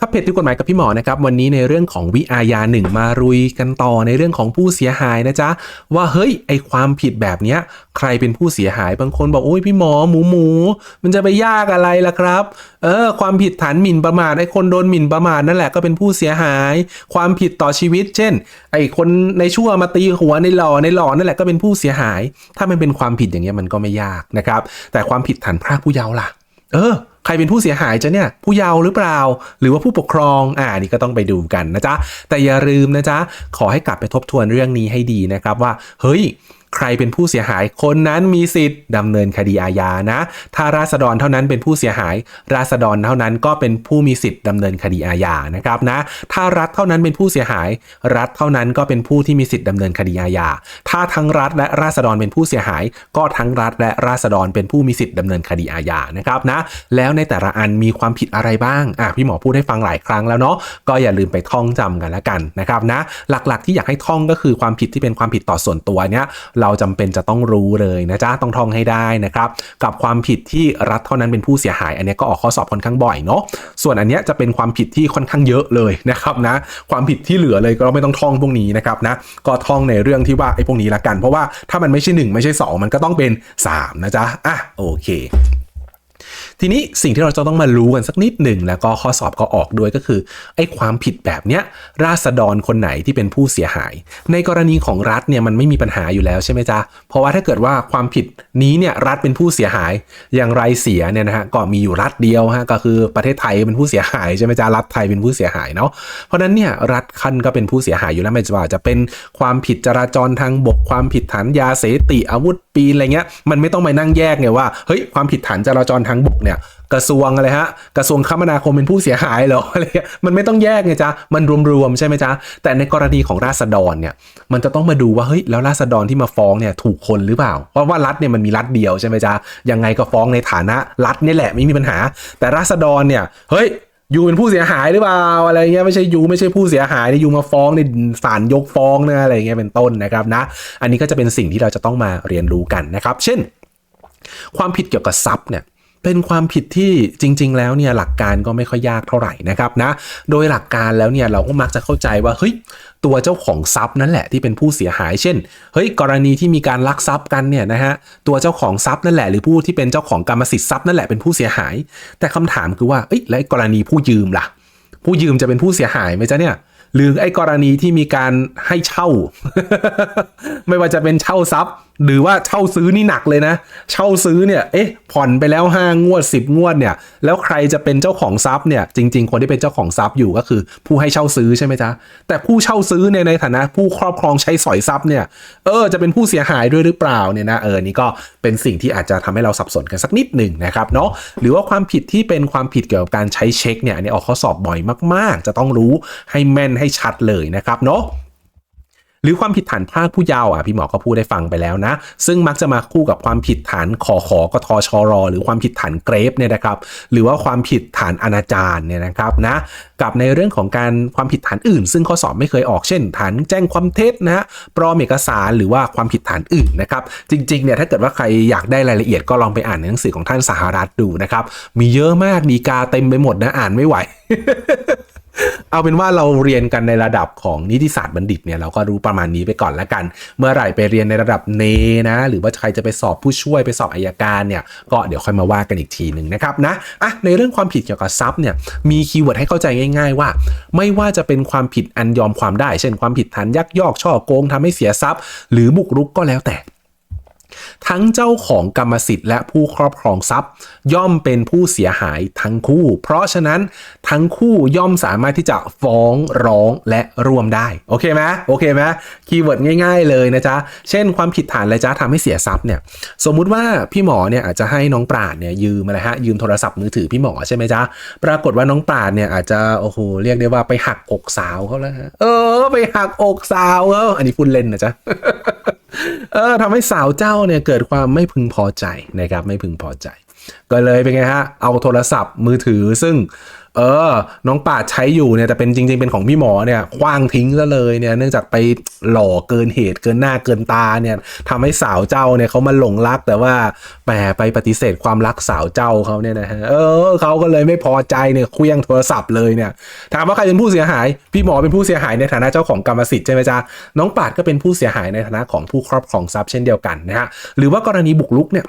ครับเพจที่กฎหมายกับพี่หมอนะครับวันนี้ในเรื่องของวิอาญาหนึ่งมารุยกันต่อในเรื่องของผู้เสียหายนะจ๊ะว่าเฮ้ยไอความผิดแบบเนี้ยใครเป็นผู้เสียหายบางคนบอกโอ้ยพี่หมอหมูหมู มันจะไปยากอะไรล่ะครับเออความผิดฐานหมิ่นประมาทไอคนโดนหมิ่นประมาทนั่นแหละก็เป็นผู้เสียหาย ความผิดต่อชีวิต เช่น ไอคนในชั่วมาตีหัวในหล่อในหล่อนั่นแหละก็เป็นผู้เสียหาย ถ้ามันเป็นความผิดอย่างเงี้ยมันก็ไม่ยากนะครับแต่ความผิดฐานพรากผู้เยาว์ล่ะ เออ ใครเป็นผู้เสียหายจะเนี่ยผู้เยาว์หรือเปล่า หรือว่าผู้ปกครองอ่านี่ก็ต้องไปดูกันนะจ๊ะแต่อย่าลืมนะจ๊ะขอให้กลับไปทบทวนเรื่องนี้ให้ดีนะครับว่าเฮ้ย ใครเป็นผู้เสียหายคนนั้นมีสิทธิ์ดำเนินคดีอาญานะ ถ้าราษฎรเท่านั้นเป็นผู้เสียหาย ราษฎรเท่านั้นก็เป็นผู้มีสิทธิ์ดำเนินคดีอาญานะครับนะ ถ้ารัฐเท่านั้นเป็นผู้เสียหาย รัฐเท่านั้นก็เป็นผู้ที่มีสิทธิ์ดำเนินคดีอาญา ถ้าทั้งรัฐและราษฎรเป็นผู้เสียหาย ก็ทั้งรัฐและราษฎรเป็นผู้มีสิทธิ์ดำเนินคดีอาญานะครับนะ แล้วในแต่ละอันมีความผิดอะไรบ้างอะพี่หมอพูดให้ฟังหลายครั้งแล้วเนาะก็อย่าลืมไปท่องจำกันแล้วกันนะครับนะ หลักๆที่อยากให้ท่องก็คือความผิดที่เป็นความผิดต่อส่วนตัวเนี้ยเราราจำเป็นจะต้องรู้เลยนะจ๊ะต้องท่องให้ได้นะครับกับความผิดที่รัฐเท่านั้นเป็นผู้เสียหาย อันนี้ก็ออกข้อสอบค่อนข้างบ่อยเนาะส่วนอันนี้จะเป็นความผิดที่ค่อนข้างเยอะเลยนะครับนะความผิดที่เหลือเลยก็ไม่ต้องท่องพวกนี้นะครับนะก็ท่องในเรื่องที่ว่าไอ้พวกนี้ละกัน เพราะว่าถ้ามันไม่ใช่หนึ่งไม่ใช่สองมันก็ต้องเป็นสามนะจ๊ะอะโอเค ทีนี้สิ่งที่เราจะต้องมารู้กันสักนิดหนึ่งแล้วก็ข้อสอบก็ออกด้วยก็คือไอ้ความผิดแบบเนี้ยราษฎรคนไหนที่เป็นผู้เสียหาย ในกรณีของรัฐเนี่ยมันไม่มีปัญหาอยู่แล้วใช่ไหมจ๊ะเพราะว่าถ้าเกิดว่าความผิดนี้เนี่ยรัฐเป็นผู้เสียหายอย่างไรเสียเนี่ยนะฮะก็มีอยู่รัฐเดียวฮะก็คือประเทศไทยเป็นผู้เสียหายใช่ไหมจ๊ะรัฐไทยเป็นผู้เสียหายเนาะเพราะฉะนั้นเนี่ยรัฐคันก็เป็นผู้เสียหายอยู่แล้วไม่ว่าจะเป็นความผิดจราจรทางบกความผิดฐานยาเสพติดอาวุธ ปีนอะไรเงี้ยมันไม่ต้องไปนั่งแยกไงว่าเฮ้ยความผิดฐานจราจรทางบกเนี่ยกระทรวงอะไรฮะกระทรวงคมนาคมเป็นผู้เสียหายเหรออะไรเงี้ยมันไม่ต้องแยกไงจ๊ะมันรวมๆใช่ไหมจ๊ะแต่ในกรณีของราษฎรเนี่ยมันจะต้องมาดูว่าเฮ้ยแล้วราษฎรที่มาฟ้องเนี่ยถูกคนหรือเปล่าเพราะว่ารัฐเนี่ยมันมีรัฐเดียวใช่ไหมจ๊ะยังไงก็ฟ้องในฐานะรัฐนี่แหละไม่มีปัญหา แต่ราษฎรเนี่ยเฮ้ย ยูเป็นผู้เสียหายหรือเปล่าอะไรเงี้ยไม่ใช่ยูไม่ใช่ผู้เสียหายนี่ยูมาฟ้องในศาลยกฟ้องนะอะไรเงี้ยเป็นต้นนะครับนะ อันนี้ก็จะเป็นสิ่งที่เราจะต้องมาเรียนรู้กันนะครับ เช่น ความผิดเกี่ยวกับทรัพย์เนี่ย เป็นความผิดที่จริง ๆ แล้วเนี่ยหลักการก็ไม่ค่อยยากเท่าไหร่นะครับนะโดยหลักการแล้วเนี่ยเราก็มักจะเข้าใจว่าเฮ้ยตัวเจ้าของทรัพย์นั่นแหละที่เป็นผู้เสียหาย เช่นเฮ้ยกรณีที่มีการลักทรัพย์กันเนี่ยนะฮะตัวเจ้าของทรัพย์นั่นแหละหรือผู้ที่เป็นเจ้าของกรรมสิทธิ์ทรัพย์นั่นแหละเป็นผู้เสียหาย แต่คำถามคือว่าเอ้ยแล้วกรณีผู้ยืมล่ะ ผู้ยืมจะเป็นผู้เสียหายไหมจ๊ะเนี่ยหรือไอ้กรณีที่มีการให้เช่า ไม่ว่าจะเป็นเช่าทรัพย์ หรือว่าเช่าซื้อนี่หนักเลยนะ เช่าซื้อเนี่ย เอ๊ะ ผ่อนไปแล้วห้างวด 10 งวดเนี่ย แล้วใครจะเป็นเจ้าของทรัพย์เนี่ย จริง ๆ คนที่เป็นเจ้าของทรัพย์อยู่ก็คือ ผู้ให้เช่าซื้อใช่ไหมจ๊ะ แต่ผู้เช่าซื้อเนี่ยในฐานะผู้ครอบครองใช้สอยทรัพย์เนี่ย เออ จะเป็นผู้เสียหายด้วยหรือเปล่าเนี่ยนะ เออ นี่ก็เป็นสิ่งที่อาจจะทำให้เราสับสนกันสักนิดหนึ่งนะครับเนาะ หรือว่าความผิดที่เป็นความผิดเกี่ยวกับการใช้เช็คเนี่ย อันนี้ออกข้อสอบบ่อยมาก ๆ จะต้องรู้ให้แม่นให้ชัดเลยนะครับเนาะ หรือความผิดฐานพรากผู้เยาว์อะพี่หมอก็พูดได้ฟังไปแล้วนะ ซึ่งมักจะมาคู่กับความผิดฐานขอขอกทชรหรือความผิดฐานเกรฟเนี่ยนะครับหรือว่าความผิดฐานอนาจารเนี่ยนะครับนะกับในเรื่องของการความผิดฐานอื่น ซึ่งข้อสอบไม่เคยออกเช่น ฐานแจ้งความเท็จนะฮะปลอมเอกสารหรือว่าความผิดฐานอื่นนะครับจริงๆเนี่ยถ้าเกิดว่าใครอยากได้รายละเอียดก็ลองไปอ่านในหนังสือของท่านสหรัฐดูนะครับมีเยอะมากดีกาเต็มไปหมดนะอ่านไม่ไหว เอาเป็นว่าเราเรียนกันในระดับของนิติศาสตร์บัณฑิตเนี่ยเราก็รู้ประมาณนี้ไปก่อนแล้วกัน เมื่อไหร่ไปเรียนในระดับเนนะ หรือว่าใครจะไปสอบผู้ช่วยไปสอบอายการเนี่ยก็เดี๋ยวค่อยมาว่ากันอีกทีหนึ่งนะครับนะอะในเรื่องความผิดเกี่ยวกับทรัพย์เนี่ยมีคีย์เวิร์ดให้เข้าใจง่าย ๆ ว่า ไม่ว่าจะเป็นความผิดอันยอมความได้ เช่นความผิดฐานยักยอกช่อโกงทำให้เสียทรัพย์ หรือบุกรุกก็แล้วแต่ ทั้งเจ้าของกรรมสิทธิ์และผู้ครอบครองทรัพย์ ย่อมเป็นผู้เสียหายทั้งคู่ เพราะฉะนั้นทั้งคู่ย่อมสามารถที่จะฟ้องร้องและร่วมได้ โอเคไหมโอเคไหมคีย์เวิร์ดง่าย ๆ เลยนะจ๊ะ เช่นความผิดฐานอะไรจ๊ะทำให้เสียทรัพย์เนี่ย สมมุติว่าพี่หมอเนี่ยอาจจะให้น้องปราดเนี่ยยืมอะไรฮะยืมโทรศัพท์มือถือพี่หมอใช่ไหมจ๊ะ ปรากฏว่าน้องปราดเนี่ยอาจจะโอ้โหเรียกได้ว่าไปหักอกสาวเขาแล้วฮะ เออ ไปหักอกสาวเขาอันนี้พูดเล่นนะจ๊ะเออทำให้สาวเจ้าเนี่ยเกิดความไม่พึงพอใจนะครับ ไม่พึงพอใจ ก็เลยเป็นไงฮะ เอาโทรศัพท์มือถือซึ่ง เออ น้องปาดใช้อยู่เนี่ยแต่เป็นจริง ๆ เป็นของพี่หมอเนี่ยคว้างทิ้งซะเลยเนี่ยเนื่องจากไปหล่อเกินเหตุเกินหน้าเกินตาเนี่ยทำให้สาวเจ้าเนี่ยเขามาหลงรัก แต่ว่าแหมไปปฏิเสธความรักสาวเจ้าเขาเนี่ยนะฮะเออเขาก็เลยไม่พอใจเนี่ยเคลี้ยงโทรศัพท์เลยเนี่ยถามว่าใครเป็นผู้เสียหาย พี่หมอเป็นผู้เสียหายในฐานะเจ้าของกรรมสิทธิ์ใช่ไหมจ๊ะน้องปาดก็เป็นผู้เสียหายในฐานะของผู้ครอบครองทรัพย์เช่นเดียวกันนะฮะหรือว่ากรณีบุกรุกเนี่ย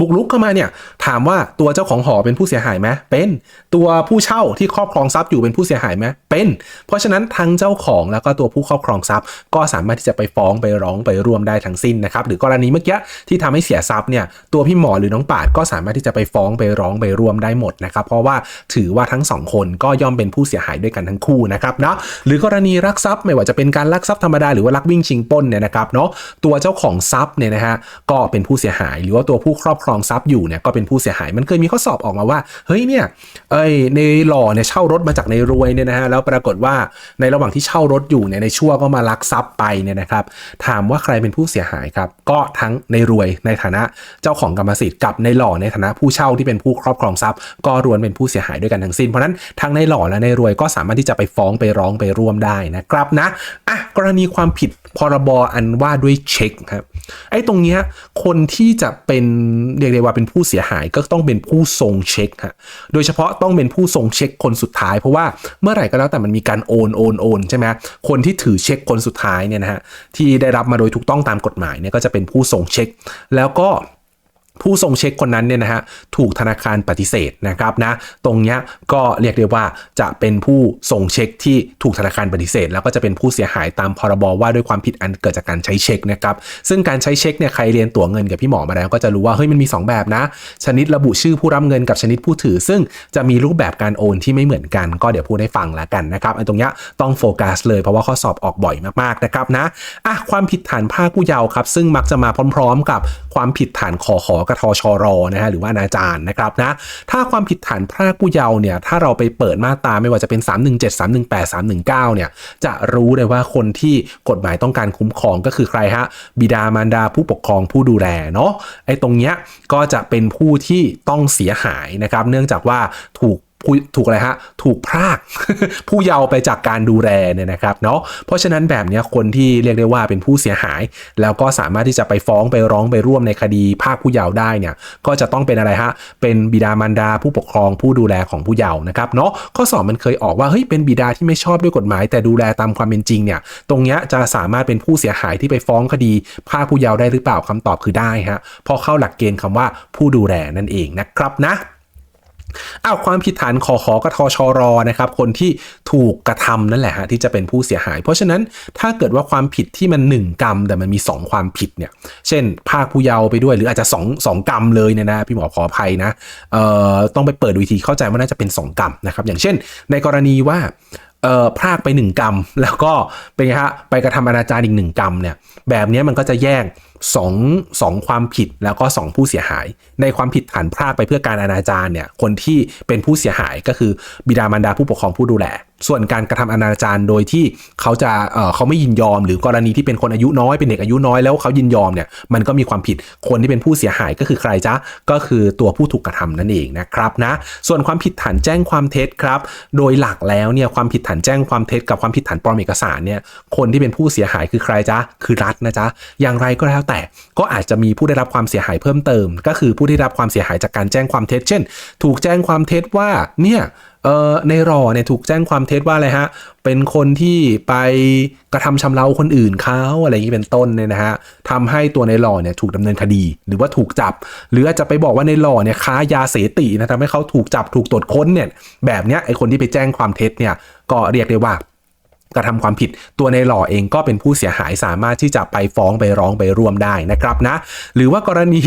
บุกรุกเข้ามาเนี่ยถามว่าตัวเจ้าของหอเป็นผู้เสียหายไหมเป็นตัวผู้เช่าที่ครอบครองทรัพย์อยู่เป็นผู้เสียหายไหมเป็น เพราะฉะนั้นทั้งเจ้าของแล้วก็ตัวผู้ครอบครองทรัพย์ ก็สามารถที่จะไปฟ้องไปร้องไปร่วมได้ทั้งสิ้นนะครับหรือกรณีเมื่อกี้ที่ทำให้เสียทรัพย์เนี่ยตัวพี่หมอหรือน้องปาดก็สามารถที่จะไปฟ้องไปร้องไปร่วมได้หมดนะครับเพราะว่าถือว่าทั้งสองคนก็ย่อมเป็นผู้เสียหายด้วยกันทั้งคู่นะครับเนาะหรือกรณีลักทรัพย์ไม่ว่าจะเป็นการลักทรัพย์ธรรมดาหรือว่าลักวิ่งชิงป้นเนี่ยนะครับเนาะตัวเจ้าของทรัพย์เนี่ยนะฮะก็เป็นผู้เสียหายหรือว่าตัวผู้ครอบครองทรัพย์อยู่เนี่ยก็เป็นผู้เสียหาย มันเคยมีข้อสอบออกมาว่าเฮ้ยเนี่ยเอ้ยในหล่อเนี่ยเช่ารถมาจากในรวยเนี่ยนะฮะแล้วปรากฏว่าในระหว่างที่เช่ารถอยู่เนี่ยในชั่วก็มาลักทรัพย์ไปเนี่ยนะครับถามว่าใครเป็นผู้เสียหายครับก็ทั้งในรวยในฐานะเจ้าของกรรมสิทธิ์กับในหล่อในฐานะผู้เช่าที่เป็นผู้ครอบครองทรัพย์ ก็รวมเป็นผู้เสียหายด้วยกันทั้งสิ้นเพราะนั้นทั้งในหล่อและในรวยก็สามารถที่จะไปฟ้องไปร้องไปร่วมได้นะครับนะอะกรณีความผิดพรบอันว่าด้วยเช็คครับไอ้ตรงเนี้ยคนที่จะเป็นเรียกได้ว่าเป็นผู้เสียหายก็ต้องเป็นผู้ทรงเช็คฮะโดยเฉพาะต้องเป็นผู้ทรงเช็คคนสุดท้าย เพราะว่าเมื่อไหร่ก็แล้วแต่มันมีการโอนโอนโอนใช่ไหมคนที่ถือเช็คคนสุดท้ายเนี่ยนะฮะที่ได้รับมาโดยถูกต้องตามกฎหมายเนี่ยก็จะเป็นผู้ส่งเช็ค แล้วก็ ผู้ส่งเช็คคนนั้นเนี่ยนะฮะถูกธนาคารปฏิเสธนะครับนะตรงเนี้ยก็เรียกได้ว่าจะเป็นผู้ส่งเช็คที่ถูกธนาคารปฏิเสธ แล้วก็จะเป็นผู้เสียหายตามพรบว่าด้วยความผิดอันเกิดจากการใช้เช็คนะครับซึ่งการใช้เช็คเนี่ยใครเรียนตั๋วเงินกับพี่หมอมาแล้วก็จะรู้ว่าเฮ้ยมันมี 2 แบบนะ ชนิดระบุชื่อผู้รับเงินกับชนิดผู้ถือ ซึ่งจะมีรูปแบบการโอนที่ไม่เหมือนกัน ก็เดี๋ยวพูดให้ฟังแล้วกันนะครับไอ้ตรงเนี้ยต้องโฟกัสเลยเพราะว่าข้อสอบออกบ่อยมากๆนะครับนะอะความผิดฐานภาคผู้เยาว์ครับซึ่งมักจะมาพร้อม ๆ กับความผิดฐานขอขอกทชรนะฮะหรือว่าอนาจารนะครับนะถ้าความผิดฐานพรากผู้เยาว์เนี่ยถ้าเราไปเปิดมาตราไม่ว่าจะเป็น 317 318 319เนี่ยจะรู้เลยว่าคนที่กฎหมายต้องการคุ้มครองก็คือใครฮะบิดามารดาผู้ปกครองผู้ดูแลเนาะไอ้ตรงเนี้ยก็จะเป็นผู้ที่ต้องเสียหายนะครับ เนื่องจากว่าถูก ถูกอะไรฮะ ถูกพราก ผู้เยาว์ไปจากการดูแลเนี่ยนะครับเนาะเพราะฉะนั้นแบบนี้คนที่เรียกได้ว่าเป็นผู้เสียหาย แล้วก็สามารถที่จะไปฟ้องไปร้องไปร่วมในคดีภาคผู้เยาว์ได้เนี่ยก็จะต้องเป็นอะไรฮะเป็นบิดามารดาผู้ปกครองผู้ดูแลของผู้เยาว์นะครับเนาะข้อสอบมันเคยออกว่าเฮ้ยเป็นบิดาที่ไม่ชอบด้วยกฎหมาย แต่ดูแลตามความเป็นจริงเนี่ยตรงเนี้ยจะสามารถเป็นผู้เสียหายที่ไปฟ้องคดีภาคผู้เยาว์ได้หรือเปล่าคำตอบคือได้ฮะพอเข้าหลักเกณฑ์คำว่าผู้ดูแลนั่นเองนะครับนะ อ้าวความผิดฐานขอขอกทชรนะครับ คนที่ถูกกระทำนั่นแหละฮะที่จะเป็นผู้เสียหาย เพราะฉะนั้นถ้าเกิดว่าความผิดที่มัน 1 กรรม แต่มันมี 2 ความผิดเนี่ย เช่นภาคผู้เยาว์ไปด้วย หรืออาจจะ2 2กรรมเลยเนี่ยนะพี่หมอขออภัยนะเอ่อต้องไปเปิดวิธีเข้าใจว่าน่าจะเป็น 2 กรรมนะครับ อย่างเช่น ในกรณีว่าเอ่อพรากไป 1 กรรม แล้วก็เป็นไงฮะไปกระทำอนาจารอีก 1 กรรมเนี่ยแบบนี้มันก็จะแยก สองสองความผิดแล้วก็สองผู้เสียหาย ในความผิดฐานพรากไปเพื่อการอนาจารเนี่ยคนที่เป็นผู้เสียหายก็คือบิดามารดาผู้ปกครองผู้ดูแล ส่วนการกระทำอนาจารโดยที่เขาจะเเขาไม่ยินยอม หรือกรณีที่เป็นคนอายุน้อยเป็นเด็กอายุน้อยแล้วเขายินยอมเนี่ยมันก็มีความผิดคนที่เป็นผู้เสียหายก็คือใครจ๊ะก็คือตัวผู้ถูกกระทำนั่นเองนะครับนะส่วนความผิดฐานแจ้งความเท็จครับโดยหลักแล้วเนี่ยความผิดฐานแจ้งความเท็จกับความผิดฐานปลอมเอกสารเนี่ยคนที่เป็นผู้เสียหายคือใครจ๊ะคือรัฐนะจ๊ะอย่างไรก็แล้วแต่ก็อาจจะมีผู้ได้รับความเสียหายเพิ่มเติม ก็คือผู้ที่ได้รับความเสียหายจากการแจ้งความเท็จ เช่น ถูกแจ้งความเท็จว่าเนี่ยเอ่อในรอเนี่ยถูกแจ้งความเท็จว่าอะไรฮะ เป็นคนที่ไปกระทำชำเราคนอื่นเขาอะไรอย่างนี้เป็นต้นเนี่ยนะฮะทำให้ตัวในหล่อเนี่ยถูกดำเนินคดี หรือว่าถูกจับ หรืออาจจะไปบอกว่าในหล่อเนี่ยค้ายาเสตินะทำให้เขาถูกจับถูกตรวจค้นเนี่ยแบบเนี้ยไอคนที่ไปแจ้งความเท็จเนี่ยก็เรียกได้ว่ากระทำความผิดตัวในหล่อเองก็เป็นผู้เสียหายสามารถที่จะไปฟ้องไปร้องไปร่วมได้นะครับนะ หรือว่ากรณี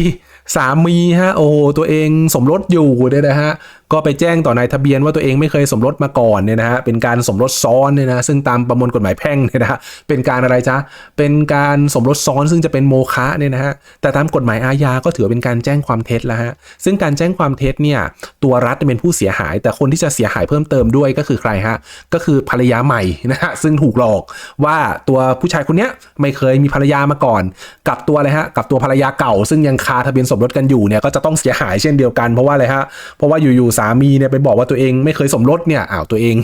สามีฮะโอ้ตัวเองสมรสอยู่เนี่ยนะฮะ ก็ไปแจ้งต่อนายทะเบียนว่าตัวเองไม่เคยสมรสมาก่อนเนี่ยนะฮะเป็นการสมรสซ้อนเนี่ยนะซึ่งตามประมวลกฎหมายแพ่งเนี่ยนะฮะเป็นการอะไรจ๊ะเป็นการสมรสซ้อนซึ่งจะเป็นโมฆะเนี่ยนะฮะแต่ตามกฎหมายอาญาก็ถือเป็นการแจ้งความเท็จแล้วฮะซึ่งการแจ้งความเท็จเนี่ยตัวรัฐเป็นผู้เสียหาย แต่คนที่จะเสียหายเพิ่มเติมด้วยก็คือใครฮะก็คือภรรยาใหม่นะฮะซึ่งถูกหลอกว่าตัวผู้ชายคนเนี้ยไม่เคยมีภรรยามาก่อน กับตัวอะไรฮะกับตัวภรรยาเก่า ซึ่งยังคาทะเบียนสมรสกันอยู่เนี่ยก็จะต้องเสียหายเช่นเดียวกันเพราะว่าอะไรฮะเพราะว่าอยู่ๆสาามีเนี่ยไปบอกว่าตัวเองไม่เคยสมรสเนี่ยอ้าวตัวเอง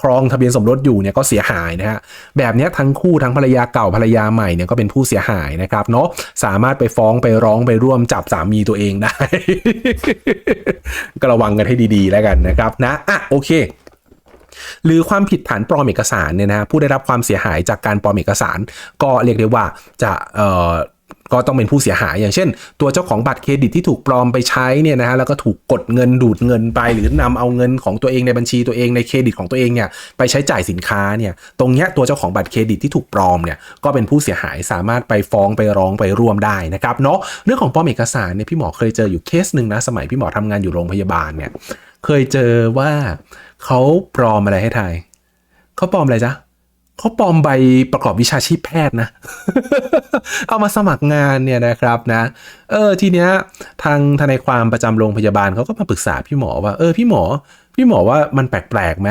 ครองทะเบียนสมรสอยู่เนี่ยก็เสียหายนะฮะแบบนี้ทั้งคู่ทั้งภรรยาเก่าภรรยาใหม่เนี่ยก็เป็นผู้เสียหายนะครับเนาะสามารถไปฟ้องไปร้องไปร่วมจับสามีตัวเองได้ ก็ระวังกันให้ดีๆแล้วกันนะครับนะอะโอเคหรือความผิดฐานปลอมเอกสารเนี่ยนะผู้ได้รับความเสียหายจากการปลอมเอกสาร ก็เรียกได้ว่าจะเอ่อ ก็ต้องเป็นผู้เสียหายอย่างเช่น ตัวเจ้าของบัตรเครดิตที่ถูกปลอมไปใช้เนี่ยนะฮะแล้วก็ถูกกดเงินดูดเงินไป หรือนำเอาเงินของตัวเองในบัญชีตัวเองในเครดิตของตัวเองเนี่ยไปใช้จ่ายสินค้าเนี่ยตรงเนี้ยตัวเจ้าของบัตรเครดิตที่ถูกปลอมเนี่ยก็เป็นผู้เสียหายสามารถไปฟ้องไปร้องไปร่วมได้นะครับเนาะเรื่องของปลอมเอกสารเนี่ยพี่หมอเคยเจออยู่เคสหนึ่งนะสมัยพี่หมอทำงานอยู่โรงพยาบาลเนี่ยเคยเจอว่าเขาปลอมอะไรให้ทายเขาปลอมอะไรจ๊ะ เขาปลอมใบประกอบวิชาชีพแพทย์นะ เอามาสมัครงานเนี่ยนะครับนะ เออทีเนี้ยทางทนายความประจำโรงพยาบาลเขาก็มาปรึกษาพี่หมอว่า เออพี่หมอ พี่หมอว่ามันแปลกๆไหม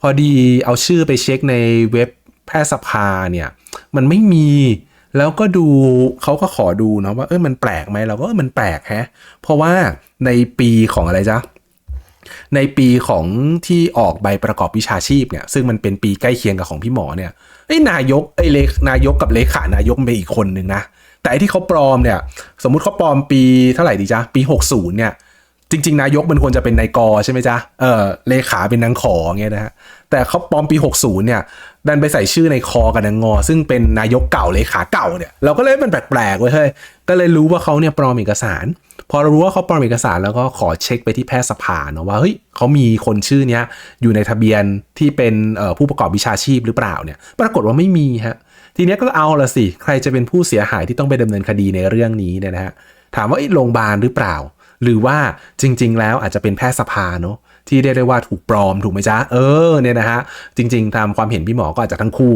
พอดีเอาชื่อไปเช็คในเว็บแพทยสภาเนี่ย มันไม่มีแล้วก็ดูเขาก็ขอดูเนาะว่าเออมันแปลกไหมเราก็เออมันแปลกแฮะ เพราะว่าในปีของอะไรจ๊ะ ในปีของที่ออกใบประกอบวิชาชีพเนี่ยซึ่งมันเป็นปีใกล้เคียงกับของพี่หมอเนี่ยไอ้นายกไอ้เลขนายกกับเลขานายกเป็นอีกคนหนึ่งนะแต่ที่เขาปลอมเนี่ย สมมุติเขาปลอมปีเท่าไหร่ดีจ๊ะปี 60 เนี่ย จริง ๆ นายกมันควรจะเป็นนายกใช่ไหมจ๊ะเออเลขาเป็นนางขอเงี้ยนะฮะแต่เขาปลอมปี 60 เนี่ย ดันไปใส่ชื่อในคอกันงอ ซึ่งเป็นนายกเก่าเลขาเก่าเนี่ยเราก็เลยมันแปลกๆเว้ยเฮ้ยก็เลยรู้ว่าเขาเนี่ยปลอมเอกสาร พอเรารู้ว่าเขาปลอมเอกสารแล้วก็ขอเช็คไปที่แพทยสภาเนาะว่าเฮ้ยเขามีคนชื่อเนี้ยอยู่ในทะเบียนที่เป็นผู้ประกอบวิชาชีพหรือเปล่าเนี่ย ปรากฏว่าไม่มีฮะทีเนี้ยก็เอาละสิใครจะเป็นผู้เสียหายที่ต้องไปดำเนินคดีในเรื่องนี้เนี่ยนะฮะถามว่าไอ้โรงพยาบาลหรือเปล่า หรือว่าจริง ๆ แล้วอาจจะเป็นแพทยสภาเนาะ ที่เรียกได้ว่าถูกปลอมถูกไหมจ๊ะเออเนี่ยนะฮะจริง ๆ ตามความเห็นพี่หมอก็อาจจะทั้งคู่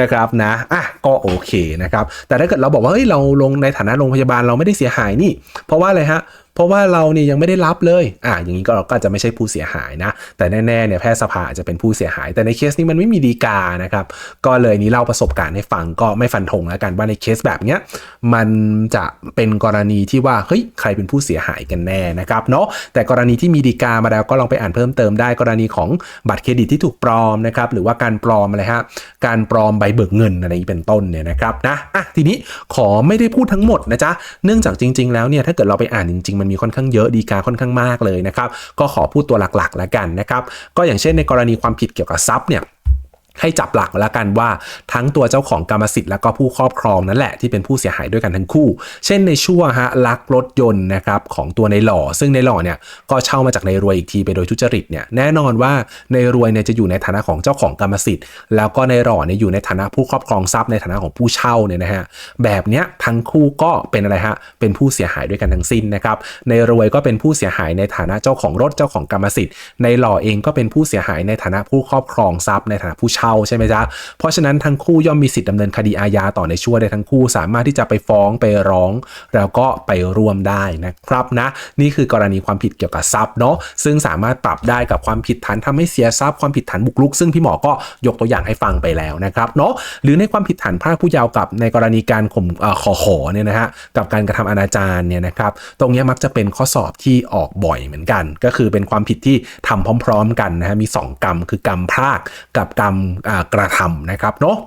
นะครับนะอะก็โอเคนะครับ แต่ถ้าเกิดเราบอกว่าเฮ้ยเราลงในฐานะโรงพยาบาลเราไม่ได้เสียหายนี่ เพราะว่าอะไรฮะ เพราะว่าเราเนี่ยยังไม่ได้รับเลยอะอย่างนี้ก็เราก็จะไม่ใช่ผู้เสียหายนะ แต่แน่ๆเนี่ยแพทยสภาอาจจะเป็นผู้เสียหาย แต่ในเคสนี้มันไม่มีดีกานะครับก็เลยนี้เล่าประสบการณ์ให้ฟังก็ไม่ฟันธงแล้วกันว่าในเคสแบบเนี้ยมันจะเป็นกรณีที่ว่าเฮ้ยใครเป็นผู้เสียหายกันแน่นะครับเนาะแต่กรณีที่มีดีกามาแล้วก็ลองไปอ่านเพิ่มเติมได้กรณีของบัตรเครดิตที่ถูกปลอมนะครับหรือว่าการปลอมอะไรฮะการปลอมใบเบิกเงินอะไรนี้เป็นต้นเนี่ยนะครับนะอะทีนี้ขอไม่ได้พูดทั้งหมดนะจ๊ะเนื่องจากจริง ๆ แล้วเนี่ยถ้าเกิดเราไปอ่านจริงๆมันมีค่อนข้างเยอะดีกาค่อนข้างมากเลยนะครับ ก็ขอพูดตัวหลักๆแล้วกันนะครับ ก็อย่างเช่นในกรณีความผิดเกี่ยวกับทรัพย์เนี่ย ให้จับหลักแล้วกันว่าทั้งตัวเจ้าของกรรมสิทธิ์แล้วก็ผู้ครอบครองนั่นแหละที่เป็นผู้เสียหายด้วยกันทั้งคู่ เช่นในช่วงฮะลักรถยนต์นะครับของตัวในหล่อ ซึ่งในหล่อเนี่ยก็เช่ามาจากในรวยอีกทีไปโดยทุจริตเนี่ยแน่นอนว่าในรวยเนี่ยจะอยู่ในฐานะของเจ้าของกรรมสิทธิ์ แล้วก็ในหล่อเนี่ยอยู่ในฐานะผู้ครอบครองทรัพย์ในฐานะของผู้เช่าเนี่ยนะฮะแบบเนี้ยทั้งคู่ก็เป็นอะไรฮะเป็นผู้เสียหายด้วยกันทั้งสิ้นนะครับในรวยก็เป็นผู้เสียหายในฐานะเจ้าของรถเจ้าของกรรมสิทธิ์ ในหล่อเองก็เป็นผู้เสียหายในฐานะผู้ครอบครองทรัพย์ในฐานะผู้เช่าใช่ไหมจ๊ะเพราะฉะนั้นทั้งคู่ย่อมมีสิทธิ์ดำเนินคดีอาญาต่อในชั่วได้ทั้งคู่สามารถที่จะไปฟ้องไปร้อง แล้วก็ไปร่วมได้นะครับนะนี่คือกรณีความผิดเกี่ยวกับทรัพย์เนาะซึ่งสามารถปรับได้กับความผิดฐานทำให้เสียทรัพย์ความผิดฐานบุกรุก ซึ่งพี่หมอก็ยกตัวอย่างให้ฟังไปแล้วนะครับเนาะหรือในความผิดฐานพรากผู้เยาว์กับในกรณีการข่มอ่อขอขอเนี่ยนะฮะกับการกระทำอนาจารเนี่ยนะครับตรงนี้มักจะเป็นข้อสอบที่ออกบ่อยเหมือนกัน ก็คือเป็นความผิดที่ทำพร้อม ๆ กันนะฮะมีสองกรรมคือกรรมพรากกับกรรมกระทำนะครับเนาะ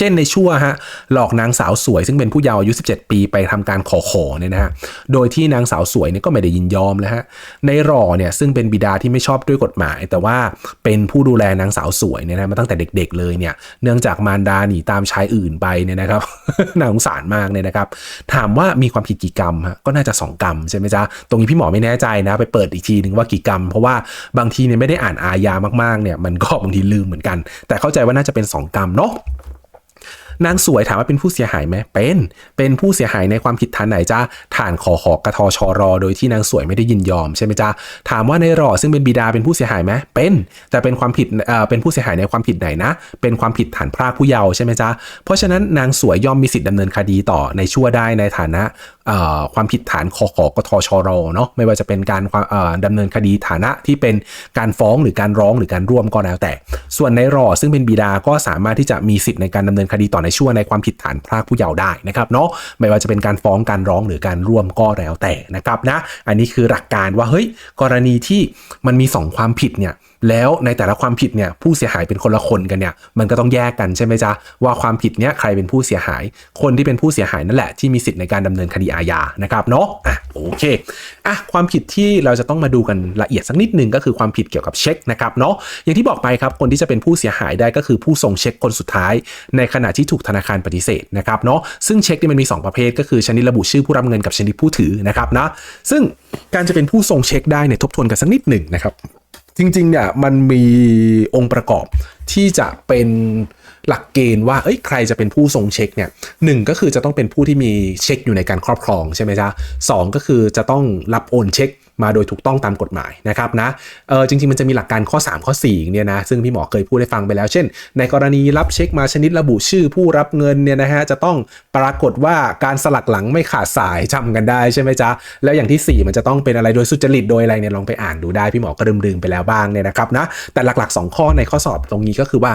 เช่นในชั่วฮะหลอกนางสาวสวย ซึ่งเป็นผู้เยาว์อายุ 17 ปีไปทำการขอขอเนี่ยนะฮะโดยที่นางสาวสวยเนี่ยก็ไม่ได้ยินยอมแล้วฮะในหล่อเนี่ยซึ่งเป็นบิดาที่ไม่ชอบด้วยกฎหมาย แต่ว่าเป็นผู้ดูแลนางสาวสวยเนี่ยนะมาตั้งแต่เด็กๆเลยเนี่ยเนื่องจากมารดาหนีตามชายอื่นไปเนี่ยนะครับน่าสงสารมากเนี่ยนะครับถามว่ามีความผิดกี่กรรมฮะก็น่าจะ 2 กรรมใช่ไหมจ๊ะตรงนี้พี่หมอไม่แน่ใจนะไปเปิดอีกทีหนึ่งว่ากี่กรรม เพราะว่าบางทีเนี่ยไม่ได้อ่านอาญามากๆเนี่ยมันก็บางทีลืมเหมือนกัน แต่เข้าใจว่าน่าจะเป็น 2 กรรมเนาะ นางสวยถามว่าเป็นผู้เสียหายไหมเป็น เป็นผู้เสียหายในความผิดฐานไหนจ้าฐานขอขอกระทอชอรอ โดยที่นางสวยไม่ได้ยินยอมใช่ไหมจ้าถามว่าในรอซึ่งเป็นบิดาเป็นผู้เสียหายไหมเป็น แต่เป็นความผิดเอ่อเป็นผู้เสียหายในความผิดไหนนะ เป็นความผิดฐานพรากผู้เยาว์ใช่ไหมจ้าเพราะฉะนั้นนางสวยย่อมมีสิทธิ์ดำเนินคดีต่อในชั่วได้ในฐานะความผิดฐานคอขอกทชรเนาะไม่ว่าจะเป็นการาเอ่อดำเนินคดีฐานะที่เป็นการฟ้องหรือการร้องหรือการร่วมก็แล้วแต่ ส่วนในรอซึ่งเป็นบิดาก็สามารถที่จะมีสิทธิ์ในการดำเนินคดีต่อในชั่วในความผิดฐานพรากผู้เยาว์ได้นะครับเนาะไม่ว่าจะเป็นการฟ้องการร้องหรือการร่วมก็แล้วแต่นะครับนะอันนี้คือหลักการว่าเฮ้ยกรณีที่มันมีสองความผิดเนี่ย แล้วในแต่ละความผิดเนี่ยผู้เสียหายเป็นคนละคนกันเนี่ยมันก็ต้องแยกกันใช่ไหมจ๊ะว่าความผิดเนี้ยใครเป็นผู้เสียหาย คนที่เป็นผู้เสียหายนั่นแหละที่มีสิทธิ์ในการดำเนินคดีอาญานะครับเนาะอะโอเคอะความผิดที่เราจะต้องมาดูกันละเอียดสักนิดนึงก็คือความผิดเกี่ยวกับเช็คนะครับเนาะอย่างที่บอกไปครับคนที่จะเป็นผู้เสียหายได้ก็คือผู้ส่งเช็คคนสุดท้าย ในขณะที่ถูกธนาคารปฏิเสธนะครับเนาะซึ่งเช็คนี่มันมี 2 ประเภท ก็คือชนิดระบุชื่อผู้รับเงินกับชนิดผู้ถือนะครับนะซึ่งการจะเป็นผู้ส่งเช็คได้เนี่ยทบทวนกันสักนิดหนึ่งนะครับ จริงๆเนี่ยมันมีองค์ประกอบที่จะเป็นหลักเกณฑ์ว่าเอ้ยใครจะเป็นผู้ส่งเช็คเนี่ยหนึ่งก็คือจะต้องเป็นผู้ที่มีเช็คอยู่ในการครอบครองใช่ไหมจ๊ะสองก็คือจะต้องรับโอนเช็ค มาโดยถูกต้องตามกฎหมายนะครับนะเออจริงๆมันจะมีหลักการข้อ 3 ข้อ4เนี่ยนะซึ่งพี่หมอเคยพูดให้ฟังไปแล้ว เช่น ในกรณีรับเช็คมาชนิดระบุชื่อผู้รับเงินเนี่ยนะฮะจะต้องปรากฏว่าการสลักหลังไม่ขาดสายจำกันได้ใช่ไหมจ๊ะแล้วอย่างที่ 4 มันจะต้องเป็นอะไรโดยสุจริตโดยอะไรเนี่ยลองไปอ่านดูได้พี่หมอก็ลืมๆไปแล้วบ้างเนี่ยนะครับนะแต่หลักๆ 2 ข้อในข้อสอบตรงนี้ก็คือว่า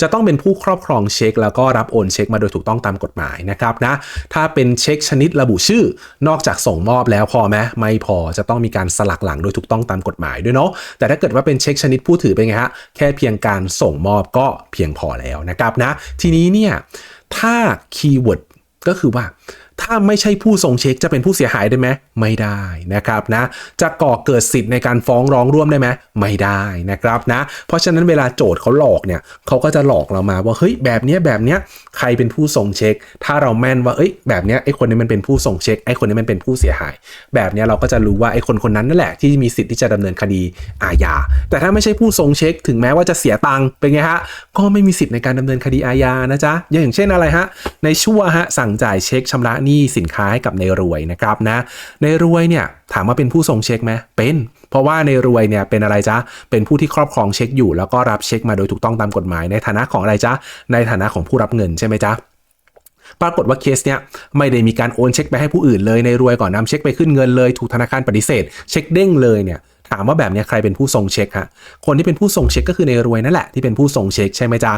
จะต้องเป็นผู้ครอบครองเช็ค แล้วก็รับโอนเช็คมาโดยถูกต้องตามกฎหมายนะครับนะถ้าเป็นเช็คชนิดระบุชื่อ นอกจากส่งมอบแล้วพอไหมไม่พอจะต้องมีการสลักหลังโดยถูกต้องตามกฎหมายด้วยเนาะแต่ถ้าเกิดว่าเป็นเช็คชนิดผู้ถือเป็นไงฮะแค่เพียงการส่งมอบก็เพียงพอแล้วนะครับนะทีนี้เนี่ยถ้าคีย์เวิร์ดก็คือว่า ถ้าไม่ใช่ผู้ส่งเช็คจะเป็นผู้เสียหายได้ไหมไม่ได้นะครับนะจะก่อเกิดสิทธิ์ในการฟ้องร้องร่วมได้ไหมไม่ได้นะครับนะเพราะฉะนั้นเวลาโจทย์เขาหลอกเนี่ยเขาก็จะหลอกเรามาว่าเฮ้ยแบบเนี้ยแบบเนี้ย ใครเป็นผู้ส่งเช็ค ถ้าเราแม่นว่าเอ้ยแบบเนี้ยไอ้คนนี้มันเป็นผู้ส่งเช็คไอ้คนนี้มันเป็นผู้เสียหาย แบบเนี้ยเราก็จะรู้ว่าไอ้คนคนนั้นนั่นแหละที่มีสิทธิ์ที่จะดำเนินคดีอาญาแต่ถ้าไม่ใช่ผู้ส่งเช็ค ถึงแม้ว่าจะเสียตังค์เป็นไงฮะก็ไม่มีสิทธิ์ในการดำเนินคดีอาญานะจ๊ะอย่างเช่นอะไรฮะในชั่วฮะสั่งจ่ายเช็คชำระหนี้สินค้าให้กับในรวยนะครับนะในรวยเนี่ยถามว่าเป็นผู้ส่งเช็คไหมเป็น เพราะว่าในรวยเนี่ยเป็นอะไรจ๊ะ เป็นผู้ที่ครอบครองเช็คอยู่ แล้วก็รับเช็คมาโดยถูกต้องตามกฎหมาย ในฐานะของอะไรจ๊ะ ในฐานะของผู้รับเงินใช่ไหมจ๊ะปรากฏว่าเคสเนี้ยไม่ได้มีการโอนเช็คไปให้ผู้อื่นเลยในรวยก่อนนำเช็คไปขึ้นเงินเลย ถูกธนาคารปฏิเสธ เช็คเด้งเลยเนี่ย ถามว่าแบบนี้ใครเป็นผู้ส่งเช็คฮะคนที่เป็นผู้ส่งเช็คก็คือในรวยนั่นแหละที่เป็นผู้ส่งเช็คใช่ไหมจ๊ะ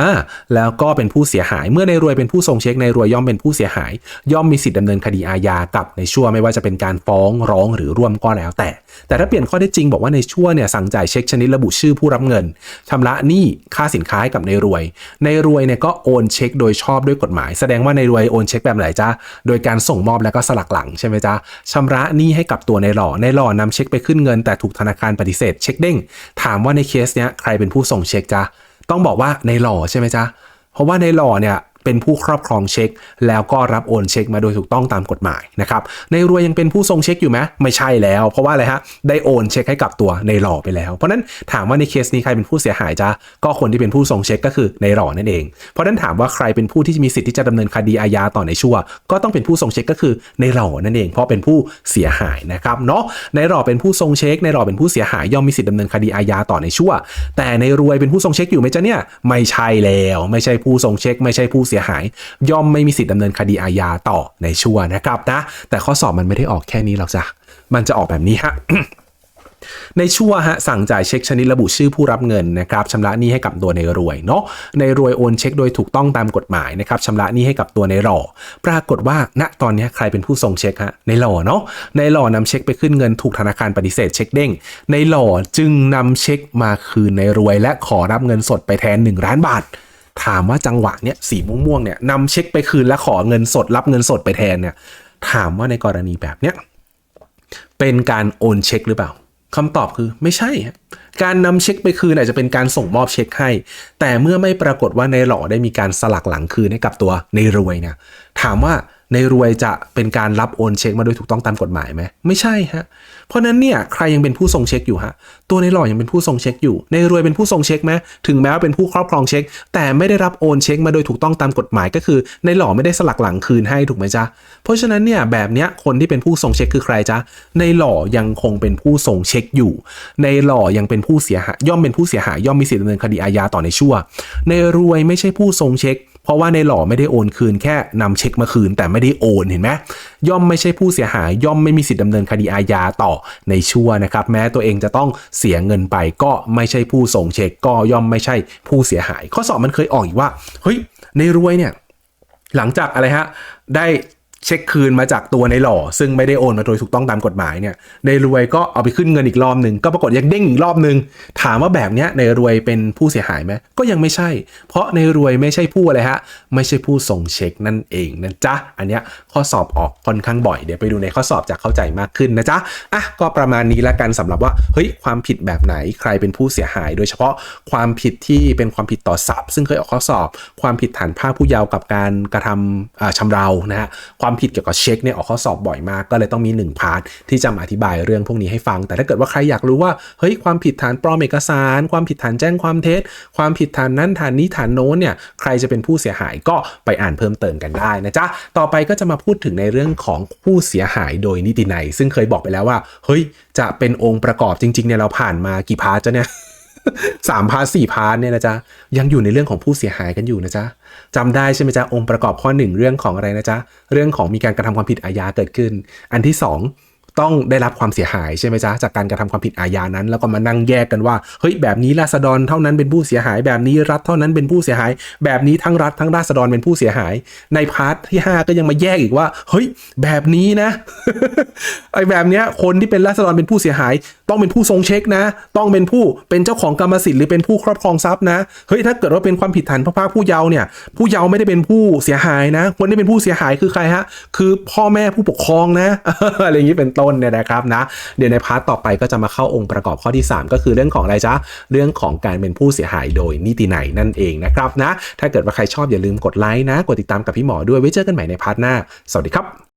อ่าแล้วก็เป็นผู้เสียหาย เมื่อในรวยเป็นผู้ส่งเช็คในรวยย่อมเป็นผู้เสียหาย ย่อมมีสิทธิ์ดำเนินคดีอาญากับในชั่วไม่ว่าจะเป็นการฟ้องร้องหรือร่วมก็แล้วแต่ แต่ถ้าเปลี่ยนข้อได้จริงบอกว่าในชั่วเนี่ยสั่งจ่ายเช็คชนิดระบุชื่อผู้รับเงินชำระหนี้ค่าสินค้าให้กับในรวย ในรวยเนี่ยก็โอนเช็คโดยชอบด้วยกฎหมาย แสดงว่าในรวยโอนเช็คแบบไหนจ๊ะโดยการส่งมอบแล้วก็สลักหลังใช่ไหมจ๊ะชำระหนี้ให้กับตัวในหล่อในหล่อนำเช็คไปขึ้นเงินแต่ถูกธนาคารปฏิเสธเช็คเด้ง ถามว่าในเคสเนี้ยใครเป็นผู้ส่งเช็คจ้ะต้องบอกว่าในหล่อใช่ไหมจ๊ะเพราะว่าในหล่อเนี่ย เป็นผู้ครอบครองเช็ค แล้วก็รับโอนเช็คมาโดยถูกต้องตามกฎหมายนะครับในรวยยังเป็นผู้ทรงเช็คอยู่ไหมไม่ใช่แล้ว เพราะว่าอะไรฮะได้โอนเช็คให้กับตัวในหล่อไปแล้ว เพราะนั้นถามว่าในเคสนี้ใครเป็นผู้เสียหายจ้าก็คนที่เป็นผู้ทรงเช็คก็คือในหล่อนั่นเอง เพราะนั้นถามว่าใครเป็นผู้ที่มีสิทธิ์ที่จะดำเนินคดีอาญาต่อในชั่ว ก็ต้องเป็นผู้ทรงเช็คก็คือในหล่อนั่นเอง เพราะเป็นผู้เสียหายนะครับเนาะในหล่อเป็นผู้ทรงเช็ค ในหล่อเป็นผู้เสียหายย่อมมีสิทธิ์ดำเนินคดีอาญาต่อในชั่ว แต่ในรวยเป็นผู้ทรงเช็คอยู่ไหมจ๊ะเนี่ยไม่ใช่แล้ว ไม่ใช่ผู้ทรงเช็ค ไม่ใช่ผู้เสียหาย ย่อมไม่มีสิทธิ์ดำเนินคดีอาญาต่อในชั่วนะครับนะ แต่ข้อสอบมันไม่ได้ออกแค่นี้หรอกจ้ะมันจะออกแบบนี้ฮะในชั่วฮะสั่งจ่ายเช็คชนิดระบุชื่อผู้รับเงินนะครับชำระหนี้ให้กับตัวในรวยเนาะในรวยโอนเช็คโดยถูกต้องตามกฎหมายนะครับชำระหนี้ให้กับตัวในหล่อปรากฏว่าณตอนนี้ใครเป็นผู้ส่งเช็คฮะในหล่อเนาะในหล่อนำเช็คไปขึ้นเงินถูกธนาคารปฏิเสธเช็คเด้ง ในหล่อจึงนำเช็คมาคืนในรวย และขอรับเงินสดไปแทน 1 ล้านบาท ถามว่าจังหวะเนี้ยสีม่วงๆเนี่ยนำเช็คไปคืนและขอเงินสดรับเงินสดไปแทนเนี่ย ถามว่าในกรณีแบบเนี้ยเป็นการโอนเช็คหรือเปล่าคำตอบคือไม่ใช่ การนำเช็คไปคืนอาจจะเป็นการส่งมอบเช็คให้ แต่เมื่อไม่ปรากฏว่าในหล่อได้มีการสลักหลังคืนให้กับตัวในรวยเนี่ยถามว่า ในรวยจะเป็นการรับโอนเช็คมาโดยถูกต้องตามกฎหมายไหมไม่ใช่ฮะเพราะนั้นเนี่ยใครยังเป็นผู้ส่งเช็คอยู่ฮะตัวในหล่อยังเป็นผู้ส่งเช็คอยู่ ในรวยเป็นผู้ส่งเช็คไหมถึงแม้ว่าเป็นผู้ครอบครองเช็ค แต่ไม่ได้รับโอนเช็คมาโดยถูกต้องตามกฎหมายก็คือ ในหล่อไม่ได้สลักหลังคืนให้ถูกไหมจ๊ะเพราะฉะนั้นเนี่ยแบบเนี้ยคนที่เป็นผู้ส่งเช็คคือใครจ๊ะในหล่อยังคงเป็นผู้ส่งเช็คอยู่ ในหล่อยังเป็นผู้เสียหายย่อมเป็นผู้เสียหายย่อมมีสิทธิดำเนินคดีอาญาต่อในชั่ว ในรวยไม่ใช่ผู้ส่งเช็ค เพราะว่าในหล่อไม่ได้โอนคืนแค่นำเช็คมาคืน แต่ไม่ได้โอนเห็นไหมย่อมไม่ใช่ผู้เสียหายย่อมไม่มีสิทธิดำเนินคดีอาญาต่อในชั่วนะครับ แม้ตัวเองจะต้องเสียเงินไปก็ไม่ใช่ผู้ส่งเช็คก็ย่อมไม่ใช่ผู้เสียหาย ข้อสอบมันเคยออกอีกว่าเฮ้ยในรวยเนี่ยหลังจากอะไรฮะได้ เช็คคืนมาจากตัวในหล่อ ซึ่งไม่ได้โอนมาโดยถูกต้องตามกฎหมายเนี่ยในรวยก็เอาไปขึ้นเงินอีกรอบหนึ่งก็ปรากฏยังเด้งอีกรอบหนึ่งถามว่าแบบเนี้ยในรวยเป็นผู้เสียหายไหมก็ยังไม่ใช่ เพราะในรวยไม่ใช่ผู้อะไรฮะไม่ใช่ผู้ส่งเช็คนั่นเองนะจ๊ะอันเนี้ยข้อสอบออกค่อนข้างบ่อยเดี๋ยวไปดูในข้อสอบจะเข้าใจมากขึ้นนะจ๊ะอะก็ประมาณนี้ละกันสำหรับว่าเฮ้ยความผิดแบบไหนใครเป็นผู้เสียหาย โดยเฉพาะความผิดที่เป็นความผิดต่อทรัพย์ ซึ่งเคยออกข้อสอบ ความผิดฐานพากผู้เยาว์กับการกระทำอ่าชำเรานะฮะความผิดเกี่ยวกับเช็คเนี่ยออกข้อสอบบ่อยมาก ก็เลยต้องมี1พาร์ทที่จะมาอธิบายเรื่องพวกนี้ให้ฟัง แต่ถ้าเกิดว่าใครอยากรู้ว่าเฮ้ยความผิดฐานปลอมเอกสาร ความผิดฐานแจ้งความเท็จ ความผิดฐานนั้นฐานนี้ฐานโน้นเนี่ยใครจะเป็นผู้เสียหายก็ไปอ่านเพิ่มเติมกันได้นะจ๊ะต่อไปก็จะมาพูดถึงในเรื่องของผู้เสียหายโดยนิตินัยซึ่งเคยบอกไปแล้วว่าเฮ้ยจะเป็นองค์ประกอบจริงๆเนี่ยเราผ่านมากี่พาร์ทจ้ะเนี่ย สามพาร์ทสี่พาร์ทเนี่ยนะจ๊ะยังอยู่ในเรื่องของผู้เสียหายกันอยู่นะจ๊ะจำได้ใช่ไหมจ๊ะองค์ประกอบข้อหนึ่งเรื่องของอะไรนะจ๊ะเรื่องของมีการกระทำความผิดอาญาเกิดขึ้น อันที่สองต้องได้รับความเสียหายใช่ไหมจ๊ะจากการกระทำความผิดอาญานั้น แล้วก็มานั่งแยกกันว่าเฮ้ยแบบนี้ราษฎรเท่านั้นเป็นผู้เสียหาย แบบนี้รัฐเท่านั้นเป็นผู้เสียหาย แบบนี้ทั้งรัฐทั้งราษฎรเป็นผู้เสียหาย ในพาร์ทที่ห้าก็ยังมาแยกอีกว่าเฮ้ยแบบนี้นะไอ้แบบเนี้ยคนที่เป็นราษฎรเป็นผู้เสียหายต้องเป็นผู้ทรงเช็คนะ ต้องเป็นผู้เป็นเจ้าของกรรมสิทธิ์หรือเป็นผู้ครอบครองทรัพย์นะเฮ้ยถ้าเกิดว่าเป็นความผิดฐานพระภาคผู้เยาว์เนี่ยผู้เยาว์ไม่ได้เป็นผู้เสียหายนะ คนที่เป็นผู้เสียหายคือใครฮะคือพ่อแม่ผู้ปกครองนะอะไรอย่างนี้เป็นต้นเนี่ยนะครับนะ เดี๋ยวในพาร์ทต่อไปก็จะมาเข้าองค์ประกอบข้อที่ 3 ก็คือเรื่องของอะไรจ๊ะเรื่องของการเป็นผู้เสียหายโดยนิติไหนนั่นเองนะครับนะ ถ้าเกิดว่าใครชอบอย่าลืมกดไลค์นะ กดติดตามกับพี่หมอด้วยไว้เจอกันใหม่ในพาร์ทหน้า สวัสดีครับ